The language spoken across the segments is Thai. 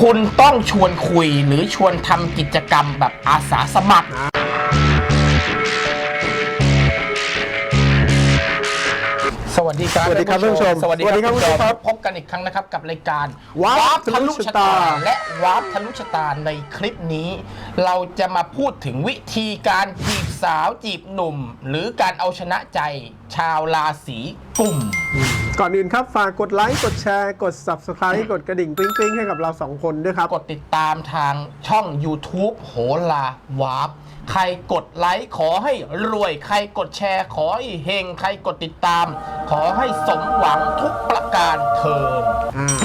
คุณต้องชวนคุยหรือชวนทำกิจกรรมแบบอาสาสมัคร สวัสดีครับสวัสดีครับท่านผู้ชมสวัสดีครับสวัสดีครับท่านผู้ชมคุณผู้ชมครับพบกันอีกครั้งนะครับกับรายการ Warp ทะลุชะตาทะลุชะตา และวาร์ปทะลุชะตาในคลิปนี้ เราจะมาพูดถึงวิธีการจีบ สาวจีบหนุ่ม หรือการเอาชนะใจชาวราศีกุมก่อนอื่นครับ ฝากกดไลค์ กดแชร์ กด Subscribe กดกระดิ่งกริ๊งๆ ให้กับเราสองคนด้วยครับ กดติดตามทางช่อง YouTube โหลาวาร์ปใครกดไลค์ขอให้รวย ใครกดแชร์ขอให้เฮง ใครกดติดตาม ขอให้สมหวังทุกประการเทินอ่า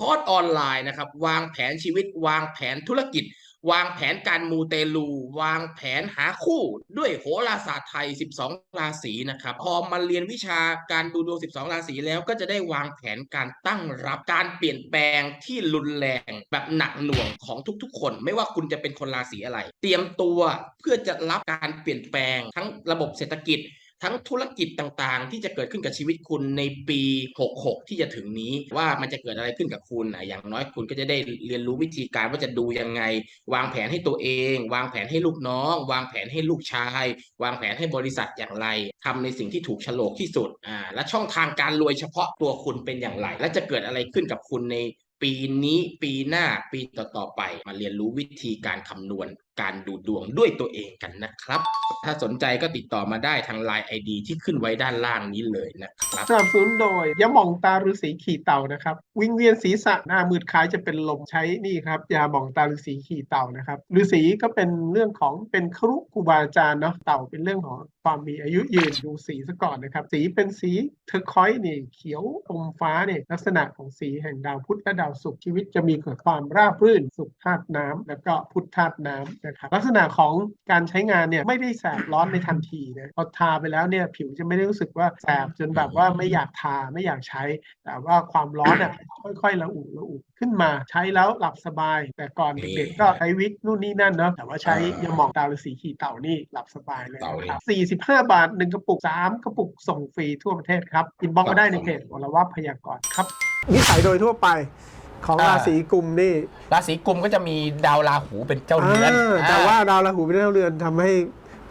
คอร์สออนไลน์นะครับ วางแผนชีวิตวางแผนธุรกิจ วางแผนการมูเตลู วางแผนหาคู่ด้วยโหราศาสตร์ไทย 12 ราศีนะครับ พอมาเรียนวิชาการดูดวง 12 ราศีแล้วก็จะได้วางแผนการตั้งรับการเปลี่ยนแปลงที่รุนแรงแบบหนักหน่วงของทุกๆ คน ไม่ว่าคุณจะเป็นคนราศีอะไร เตรียมตัวเพื่อจะรับการเปลี่ยนแปลงทั้งระบบเศรษฐกิจ ทั้งธุรกิจต่างๆ ที่จะเกิดขึ้นกับชีวิตคุณในปี 66 ที่จะถึงนี้ ว่ามันจะเกิดอะไรขึ้นกับคุณอะอย่างน้อยคุณก็จะได้เรียนรู้วิธีการว่าจะดูยังไง วางแผนให้ตัวเอง วางแผนให้ลูกน้อง วางแผนให้ลูกชาย วางแผนให้บริษัทอย่างไรทำในสิ่งที่ถูกโฉลกที่สุดอ่าและช่องทางการรวยเฉพาะตัวคุณเป็นอย่างไร และจะเกิดอะไรขึ้นกับคุณในปีนี้ปีหน้าปีต่อๆไปมาเรียนรู้วิธีการคำนวณ การดูดวงด้วยตัวเองกันนะครับ ถ้าสนใจก็ติดต่อมาได้ทาง Line ID ที่ขึ้นไว้ด้านล่างนี้เลยนะครับสนับสนุนโดยยาหม่องตาฤาษีขี่เต่านะครับ วิงเวียนศีรษะหน้ามืดคล้ายจะเป็นลมใช้นี่ครับยาหม่องตาฤาษีขี่เต่านะครับฤาษีก็เป็นเรื่องของเป็นครุครูบาอาจารย์เนาะเต่าเป็นเรื่องของความมีอายุยืนดูสีซะก่อนนะครับ สีเป็นสีเทอร์คอยส์นี่เขียวอมฟ้าเนี่ยลักษณะของสีแห่งดาวพุธและดาวศุกร์ชีวิตจะมีเกิดความราบรื่นสุขธาตุน้ำแล้วก็พุทธธาตุน้ำนะครับลักษณะของการใช้งานเนี่ยไม่ได้แสบร้อนในทันทีนะพอทาไปแล้วเนี่ยผิวจะไม่ได้รู้สึกว่าแสบจนแบบว่าไม่อยากทาไม่อยากใช้ แต่ว่าความร้อนอะค่อยๆระอุระอุขึ้นมาใช้แล้วหลับสบาย แต่ก่อนเด็กๆก็ใช้วิกนู่นนี่นั่นเนาะแต่ว่าใช้ยาหมองตาฤาษีขี่เต่านี่หลับสบายเลยนะครับ45 บาท 1 กระปุก 3 กระปุกส่งฟรีทั่วประเทศครับอินบ็อกมาได้ในเพจวรวัฒน์พยากรณ์ครับนิสัยโดยทั่วไป ของอ่าราศีกุมนี่ราศีกุมก็จะมีดาวราหูเป็นเจ้าเรือนอ่าแต่ว่าดาวราหูเป็นดาวเรือนทำให้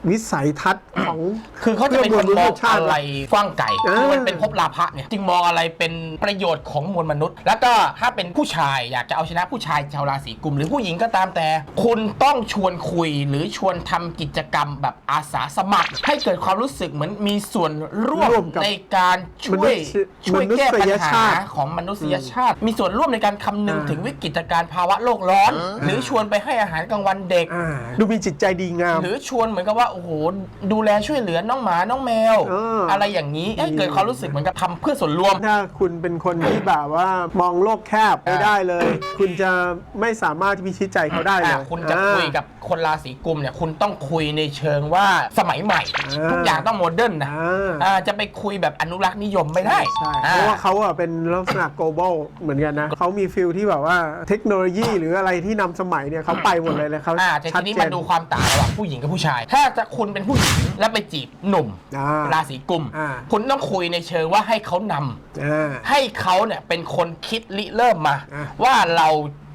วิสัยทัศน์ของ คือเขาจะเป็นคนมองอะไรกว้างไกลอ่าคือมันเป็นภพลาภะเนี่ยจึงมองอะไรเป็นประโยชน์ของมวลมนุษย์ แล้วก็ถ้าเป็นผู้ชายอยากจะเอาชนะผู้ชายชาวราศีกุม หรือผู้หญิงก็ตามแต่ คุณต้องชวนคุยหรือชวนทำกิจกรรมแบบอาสาสมัคร ให้เกิดความรู้สึกเหมือนมีส่วนร่วมร่วมกับในการช่วยมนุษยช่วยแก้ปัญมนุษยหาชาติ ของมนุษยชาติ มีส่วนร่วมในการคำนึงอ่า ถึงวิกฤตการณ์ภาวะโลกร้อน หรือชวนไปให้อาหารกลางวันเด็ก อ่าดูมีจิตใจดีงาม หรือชวนเหมือนกับว่าโอ้โหดูแลช่วยเหลือน้องหมาน้องแมว เอออ อะไรอย่างนี้ให้เกิดความรู้สึกเหมือนกับทำเพื่อส่วนรวม ถ้าคุณเป็นคนที่แบบว่ามองโลกแคบไม่ได้เลย คุณจะไม่สามารถที่พิชิตใจเขาได้เลยอะคุณจะคุยกับคนราศีกุมเนี่ยคุณต้องคุยในเชิงว่าสมัยใหม่ อ่าทุกอย่างต้องโมเดิร์นนะอ่า อ่าจะไปคุยแบบอนุรักษ์นิยมไม่ได้ใช่อ่ เพราะว่าเขาอะเป็นลักษณะ global เหมือนกันนะเขามีฟิลที่แบบว่าเทคโนโลยีหรืออะไรที่นำสมัยเนี่ยเขาไปหมดเลยเลยเขาอ่าแต่ชัทีดนี้เจมาน ดูความต่างระหว่างผู้หญิงกับผู้ชาย ถ้าจะคุณเป็นผู้หญิงแล้วไปจีบหนุ่ม อ่าราศีกุม อ่า คุณต้องคุยในเชิงว่าให้เขานำ อ่า ให้เขาเนี่ยเป็นคนคิดริเริ่มมา อะ ว่าเรา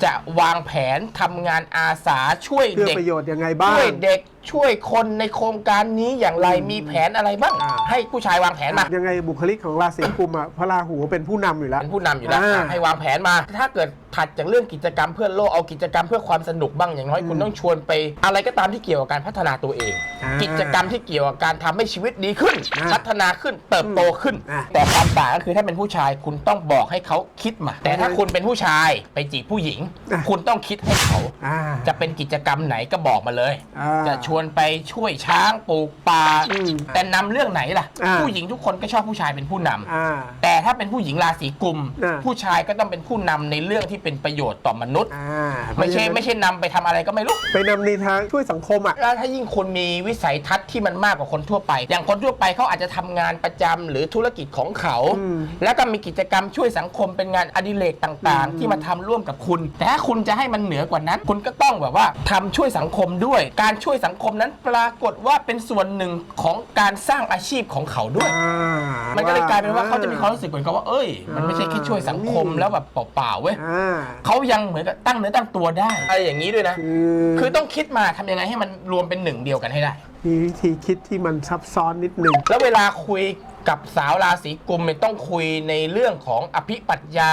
จะวางแผนทำงานอาสาช่วยเพื่อเด็กประโยชน์ยังไงบ้าง ช่วยเด็กช่วยคนในโครงการนี้อย่างไรอืมมีแผนอะไรบ้าง อ่า ให้ผู้ชายวางแผนมายังไงบุคลิกของราศีกุมอะพระราหูเป็นผู้นำอยู่แล้ว เป็นผู้นำอยู่แล้วอ่าอะให้วางแผนมา ถ้าเกิดถัดจากเรื่องกิจกรรมเพื่อโลกเอากิจกรรมเพื่อความสนุกบ้างอย่างน้อยอืมคุณต้องชวนไป อะไรก็ตามที่เกี่ยวกับการพัฒนาตัวเอง อ่ากิจกรรมที่เกี่ยวกับการทำให้ชีวิตดีขึ้น อ่าพัฒนาขึ้นเติบโตขึ้น อ่า แต่ความต่างก็คือถ้าเป็นผู้ชายคุณต้องบอกให้เขาคิดมา แต่ถ้าอ่าคุณเป็นผู้ชายไปจีบผู้หญิงอ่าคุณต้องคิดให้เขา อ่า จะเป็นกิจกรรมไหนก็บอกมาเลย อ่า จะชวนไปช่วยช้างปลูกป่าอืมแต่นำเรื่องไหนล่ะ อ่า ผู้หญิงทุกคนก็ชอบผู้ชายเป็นผู้นำอ่า แต่ถ้าเป็นผู้หญิงราศีกุม อ่า ผู้ชายก็ต้องเป็นผู้นำในเรื่องที่เป็นประโยชน์ต่อมนุษย์ อ่าไม่ใช่ไม่ใช่นำไปทำอะไรก็ไม่รู้ ไปนำในทางช่วยสังคมอะ แล้วถ้ายิ่งคุณมีวิสัยทัศน์ที่มันมากกว่าคนทั่วไป อย่างคนทั่วไปเขาอาจจะทำงานประจำหรือธุรกิจของเขา อืม แล้วก็มีกิจกรรมช่วยสังคมเป็นงานอดิเรกต่างอืมๆที่มาทำร่วมกับคุณ แต่ถ้าคุณจะให้มันเหนือกว่านั้น คุณก็ต้องแบบว่าทำช่วยสังคมด้วย การช่วยสังคมนั้นปรากฏว่าเป็นส่วนหนึ่งของการสร้างอาชีพของเขาด้วย อ่ามันก็เลยกลายเป็นว่าเขาจะมีความรู้สึกเหมือนกับว่า เอ้ย มันไม่ใช่แค่ช่วยสังคมแล้วแบบเปล่าๆเว้ย อ่า เขายังเหมือนกับตั้งเนื้อตั้งตัวได้อะไรอย่างนี้ด้วยนะ คือ คือต้องคิดมาทำยังไงให้มันรวมเป็นหนึ่งเดียวกันให้ได้ มีวิธีคิดที่มันซับซ้อนนิดหนึ่ง แล้วเวลาคุย กับสาวราศีกุมเนี่ยต้องคุยในเรื่องของอภิปรัชญา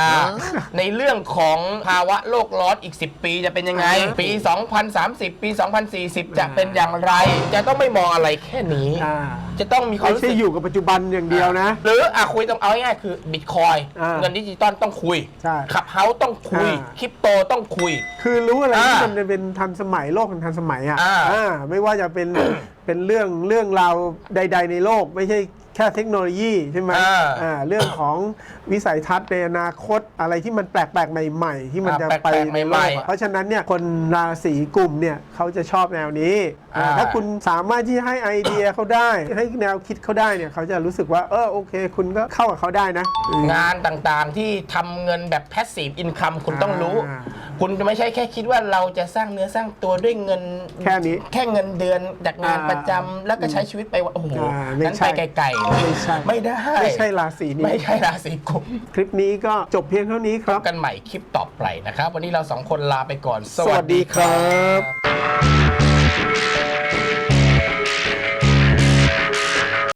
ในเรื่องของภาวะโลกร้อนอีก 10 ปีจะเป็นยังไงอ่าปี 2030 ปี 2040 จะเป็นอย่างไร จะต้องไม่มองอะไรแค่นี้ อ่าจะต้องมีความไม่รู้ใช่สึก อยู่กับปัจจุบันอย่างเดียวนะ หรืออะคุยต้องเอาง่ายๆคือบิตคอยอ่าเงินดิจิตอลต้องคุยใช่ขับเฮาส์ต้องคุยอ่า คริปโตต้องคุย คือรู้อะไรที่อ่ามันเป็นทันสมัยโลกมันทันสมัยอะอ่า อ่าไม่ว่าจะเป็น เป็นเรื่องเรื่องราวใด ๆ ในโลก ไม่ใช่แค่เทคโนโลยีใช่ไหมอ่า อ่าเรื่องของวิสัยทัศน์ในอนาคตอะไรที่มันแปลกๆ ใหม่ๆ ที่มันอ่าจะแปลกๆไปในโลใหม่กๆอะเพราะฉะนั้นเนี่ยคนราศีกลุ่มเนี่ยเขาจะชอบแนวนี้อ่า อ่าถ้าคุณสามารถที่จะให้ไอเดียเขาได้ ให้แนวคิดเขาได้เนี่ยเขาจะรู้สึกว่าเออโอเค คุณก็เข้ากับเขาได้นะงานต่างๆที่ทำเงินแบบ passive income คุณต้องรู้ อ่าคุณจะไม่ใช่แค่คิดว่าเราจะสร้างเนื้อสร้างตัวด้วยเงินแค่นี้แค่เงินเดือนจากงานอ่าประจำแล้วก็ใช้ชีวิตไปวันโอ้โหอ่าไม่นั้นใช่ ไปไกลๆเลยไม่ใช่ไม่ได้ไม่ใช่ราศีนี้ไม่ใช่ราศีกุมคลิปนี้ก็จบเพียงเท่านี้ครับกันใหม่คลิปต่อไปนะครับ วันนี้เราสองคนลาไปก่อน สวัสดีครับ